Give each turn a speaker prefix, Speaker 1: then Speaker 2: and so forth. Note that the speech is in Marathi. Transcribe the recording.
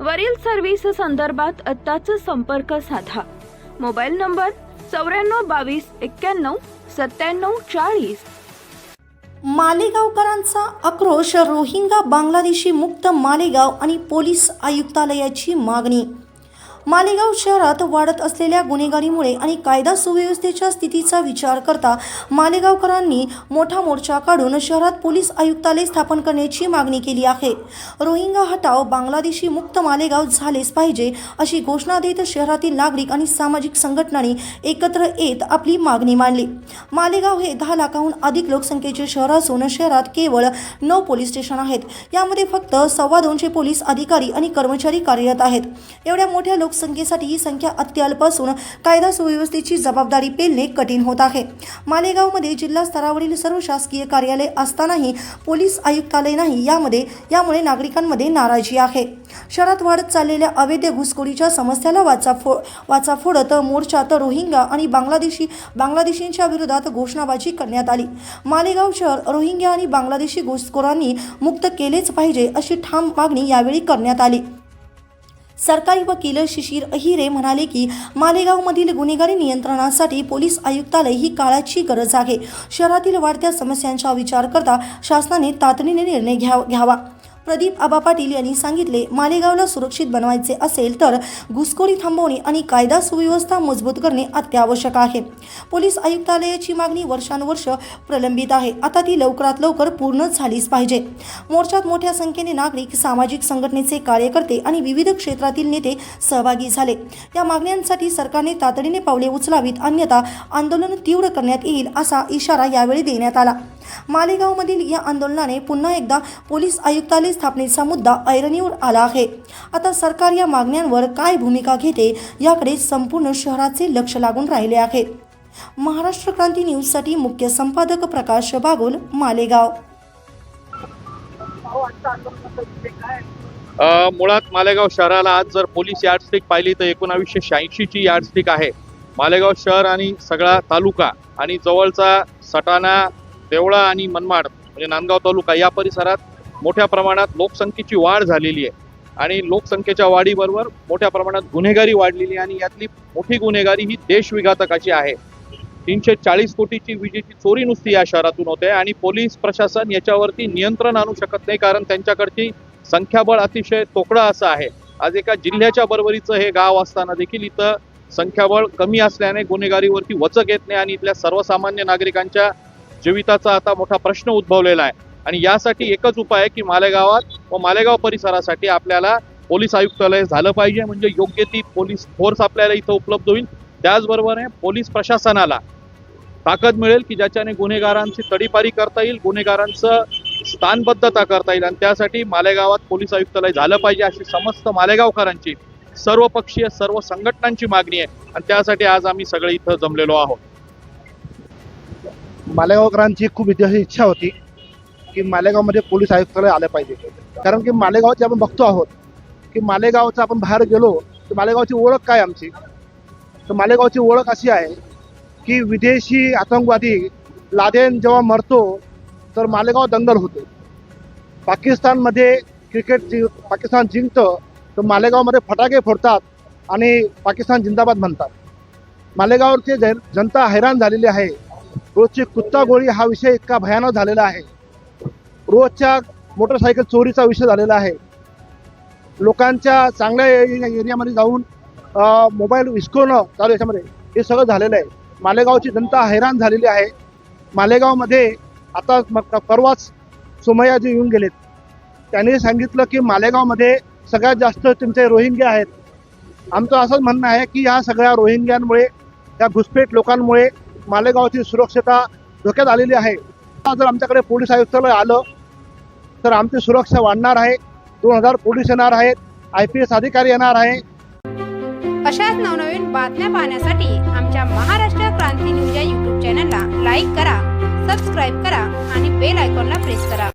Speaker 1: वरील सर्व्हिस संदर्भात आत्ताच संपर्क साधा. मोबाईल नंबर चौऱ्याण्णव बावीस एक्क्याण्णव सत्त्याण्णव चाळीस.
Speaker 2: मालेगावकरांचा आक्रोश रोहिंगा बांगलादेशी मुक्त मालेगाव आणि पोलीस आयुक्तालयाची मागणी मालेगाव शहरात वाढत असलेल्या गुन्हेगारीमुळे आणि कायदा सुव्यवस्थेच्या स्थितीचा विचार करता मालेगावकरांनी मोठा मोर्चा काढून शहरात पोलीस आयुक्तालय स्थापन करण्याची मागणी केली आहे. रोहिंगा हटाव बांगलादेशी मुक्त मालेगाव झालेच पाहिजे अशी घोषणा देत शहरातील नागरिक आणि सामाजिक संघटनांनी एकत्र येत आपली मागणी मांडली. मालेगाव हे दहा लाखाहून अधिक लोकसंख्येचे शहर असून शहरात केवळ नऊ पोलीस स्टेशन आहेत. यामध्ये फक्त सव्वा दोनशे पोलीस अधिकारी आणि कर्मचारी कार्यरत आहेत. एवढ्या मोठ्या लोकसंख्येसाठी ही संख्या अत्यल्प असून कायदा सुव्यवस्थेची जबाबदारी पेलणे कठीण होत आहे. मालेगावमध्ये जिल्हा स्तरावरील सर्व शासकीय कार्यालय असतानाही पोलीस आयुक्तालय नाही यामध्ये यामुळे नागरिकांमध्ये नाराजी आहे. शहरात वाढत चाललेल्या अवैध घुसखोरीच्या समस्याला वाचा फो वाचा फोडत मोर्चात रोहिंगा आणि बांगलादेशी बांगलादेशींच्या विरोधात घोषणाबाजी करण्यात आली. मालेगाव शहर रोहिंग्या आणि बांगलादेशी घुसखोरांनी मुक्त केलेच पाहिजे अशी ठाम मागणी यावेळी करण्यात आली. सरकारी वकील शिशिर अहिरे म्हणाले की मालेगावमधील गुन्हेगारी नियंत्रणासाठी पोलीस आयुक्तालय ही काळाची गरज आहे. शहरातील वाढत्या समस्यांचा विचार करता शासनाने तातडीने निर्णय घ्या घ्यावा. प्रदीप आबा पाटील यांनी सांगितले मालेगावला सुरक्षित बनवायचे असेल तर घुसखोरी थांबवणे आणि कायदा सुव्यवस्था मजबूत करणे अत्यावश्यक आहे. पोलीस आयुक्तालयाची मागणी वर्षानुवर्ष प्रलंबित आहे. आता ती लवकरात लवकर पूर्ण झालीच पाहिजे. मोर्चात मोठ्या संख्येने नागरिक सामाजिक संघटनेचे कार्यकर्ते आणि विविध क्षेत्रातील नेते सहभागी झाले. या मागण्यांसाठी सरकारने तातडीने पावले उचलावीत अन्यथा आंदोलन तीव्र करण्यात येईल असा इशारा यावेळी देण्यात आला. मालेगावमधील या आंदोलनाने पुन्हा एकदा पोलीस आयुक्तालय स्थापनेचा मुद्दा ऐरणीवर आला आहे. आता सरकार या मागण्यांवर काय भूमिका घेते याकडे संपूर्ण शहराचे लक्ष लागून राहिले आहे. महाराष्ट्र क्रांती न्यूजसाठी मुख्य संपादक प्रकाश बागोल मालेगाव.
Speaker 3: मुळात मालेगाव शहराला आज जर पोलीस यार्डस्टिक पाहिली तर एकोणावीसशे शहाऐंशीची यार्डस्टिक आहे. मालेगाव शहर आणि सगळा तालुका आणि जवळचा सटाणा देवळा आणि मनमाड म्हणजे नांदगाव तालुका या परिसरात मोठ्या प्रमाणात लोकसंख्येची वाढ झालेली आहे. आणि लोकसंख्येच्या वाढीबरोबर मोठ्या प्रमाणात गुन्हेगारी वाढलेली आहे आणि यातली मोठी गुन्हेगारी ही देशविघातकाची आहे. तीनशे चाळीस कोटीची विजेची चोरी नुसती या शहरातून होते आणि पोलीस प्रशासन याच्यावरती नियंत्रण आणू शकत नाही कारण त्यांच्याकडची संख्याबळ अतिशय तोकडं असं आहे. आज एका जिल्ह्याच्या बरोबरीचं हे गाव असताना देखील इथं संख्याबळ कमी असल्याने गुन्हेगारीवरती वचक येत नाही आणि इथल्या सर्वसामान्य नागरिकांच्या जीविताचा आता मोठा प्रश्न उद्भवलेला आहे. आणि यासाठी एकच उपाय आहे की मालेगावात व मालेगाव परिसरासाठी आपल्याला पोलीस आयुक्तालय झालं पाहिजे. म्हणजे योग्य ती पोलीस फोर्स आपल्याला इथं उपलब्ध होईल. त्याचबरोबर पोलीस प्रशासनाला ताकद मिळेल की ज्याच्याने गुन्हेगारांची तडीपारी करता येईल गुन्हेगारांचं स्थानबद्धता करता येईल. आणि त्यासाठी मालेगावात पोलीस आयुक्तालय झालं पाहिजे अशी समस्त मालेगावकरांची सर्वपक्षीय सर्व संघटनांची मागणी आहे. आणि त्यासाठी आज आम्ही सगळे इथं जमलेलो आहोत.
Speaker 4: मालेगावकरांची खूप इतिहास इच्छा होती. की मालेगावमध्ये पोलीस आयुक्तालय आलं पाहिजे. कारण की मालेगावचे आपण बघतो आहोत की मालेगावचं आपण बाहेर गेलो तर मालेगावची ओळख काय आमची? तर मालेगावची ओळख अशी आहे की विदेशी आतंकवादी लादेन जेव्हा मरतो तर मालेगाव दंगल होते. पाकिस्तानमध्ये क्रिकेट जि पाकिस्तान जिंकतं तर मालेगावमध्ये फटाके फोडतात आणि पाकिस्तान जिंदाबाद म्हणतात. मालेगावचे जन जनता हैराण झालेली आहे. रोजची कुत्ता गोळी हा विषय इतका भयानक झालेला आहे. रोजच्या मोटरसायकल चोरीचा विषय झालेला आहे. लोकांच्या चांगल्या एरियामध्ये जाऊन मोबाईल विस्कवणं चालू याच्यामध्ये. हे सगळं झालेलं आहे. मालेगावची जनता हैराण झालेली आहे. मालेगावमध्ये आता मग परवाच सोमय्याजी येऊन गेलेत त्यांनी सांगितलं की मालेगावमध्ये सगळ्यात जास्त तुमचे रोहिंग्या आहेत. आमचं असंच म्हणणं आहे की ह्या सगळ्या रोहिंग्यांमुळे या घुसपेट लोकांमुळे मालेगावची सुरक्षता धोक्यात आलेली आहे. जर आमच्याकडे पोलीस आयुक्तालय आलं तर आमची सुरक्षा वाढणार आहे. दोन हजार पोलीस येणार आहेत. आय पी एस अधिकारी येणार आहे.
Speaker 5: अशाच नवनवीन बातम्या पाहण्यासाठी आमच्या महाराष्ट्र क्रांती न्यूज या यूट्यूब चॅनलला लाईक करा सबस्क्राईब करा आणि बेल आयकॉनला प्रेस करा.